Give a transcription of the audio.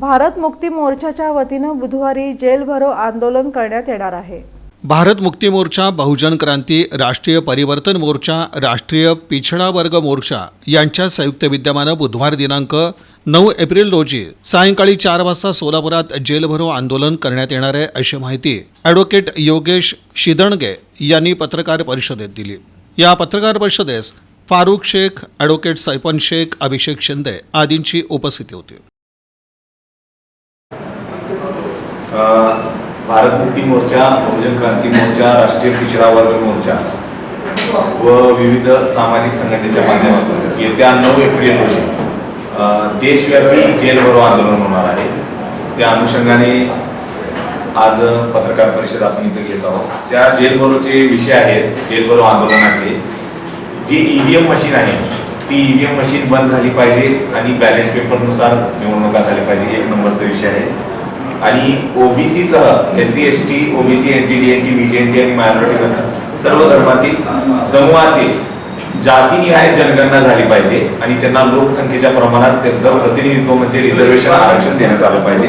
भारत मुक्ती मोर्चाच्या वतीनं बुधवारी जेल भरो आंदोलन करण्यात येणार आहे. भारत मुक्ती मोर्चा बहुजन क्रांती राष्ट्रीय परिवर्तन मोर्चा राष्ट्रीय पिछडा वर्ग मोर्चा यांच्या संयुक्त विद्यमानं बुधवार दिनांक नऊ एप्रिल रोजी सायंकाळी चार वाजता सोलापुरात जेलभरो आंदोलन करण्यात येणार आहे अशी माहिती ॲडव्होकेट योगेश शिदणगे यांनी पत्रकार परिषदेत दिली. या पत्रकार परिषदेस फारुख शेख ॲडव्होकेट सैपन शेख अभिषेक शिंदे आदींची उपस्थिती होती. भारत मुक्ती मोर्चा बहुजन क्रांती मोर्चा राष्ट्रीय पिछडा वर्ग मोर्चा व विविध सामाजिक संघटनेच्या माध्यमातून येत्या नऊ एप्रिल रोजी देशव्यापी जेल भरो आंदोलन होणार आहे. त्या अनुषंगाने आज पत्रकार परिषद आपण इथे घेत आहोत. त्या जेल भरोचे विषय आहेत जेल भरो आंदोलनाचे. जी ईव्हीएम मशीन आहे ती ईव्हीएम मशीन बंद झाली पाहिजे आणि बॅलेट पेपरनुसार निवडणुका झाल्या पाहिजे एक नंबरचा विषय आहे. आणि ओबीसी सह S C S T OBC N T D N T V N T आणि मायनॉरिटी सर्व धर्मातील समूहाचे जातीनिहाय जनगणना झाली पाहिजे आणि त्यांना लोकसंख्येच्या प्रमाणात त्यांचं प्रतिनिधित्व म्हणजे रिझर्वेशन आरक्षण देण्यात आलं पाहिजे.